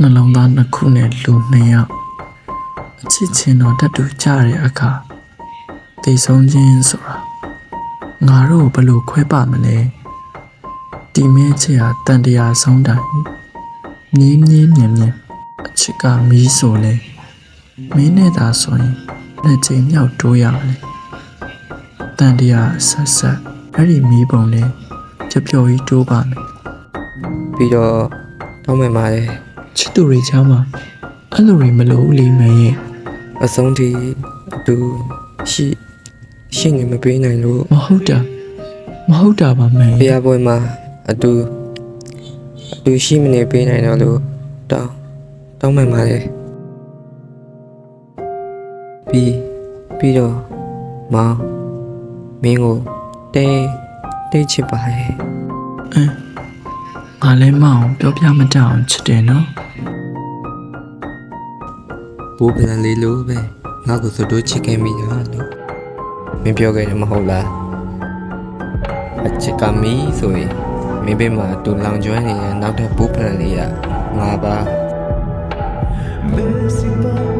နှလုံးသားနှစ်ခုနဲ့လူနှစ်ယောက်အချစ်ချင်းတော်တတ်တူကြတဲ့အခါတည်ဆုံးခြင်းဆိုတာငါတို့ကိုဘယ်လိုခွဲပါမလဲဒီမဲချစ်ဟာတန်တရားဆုံးတိုင်မြင်းမြင်းမြင်မြင်အချစ်ကမီးဆိုလေမင်းနဲ့သာဆိုရင်နှစ်ချိန်မြောက်တိုးရမယ်တန်တရားဆက်ဆက်အဲ့ဒီမီးပုံလေးကြပျော်ကြီးတိုးပါမယ်ပြီးတော့တောင်းပန်ပါတယ် ချစ်သူတွေချားမှာအဲ့လိုတွေမလို့ဘူးလေမင်းရဲ့အဆုံးထိအတူရှိရှိနေမပေးနိုင်လို့မဟုတ်တာမဟုတ်တာပါမင်းဘုရားပွဲမှာအတူအတူရှိမနေပေးနိုင်တော့လို့တောင်းတောင်းပန်ပါတယ်ပြီးပြီးတော့မောင်မင်းကိုတဲတဲချစ်ပါရဲ့အင်း ငါလည်းမအောင်ပြောပြမတတ်အောင်ချစ်တယ်နော်ဘူပလန်လေးလိုပဲငါ့ကိုစတိုးချစ်ခဲ့မိတာလို့မင်းပြောခဲ့တယ်မဟုတ်လားအချစ်ကမီဆိုရင်မင်းဘေးမှာအတူလောင်ကျွမ်းနေတဲ့နောက်ထပ်ဘူပလန်လေးကငါပါ Messi pa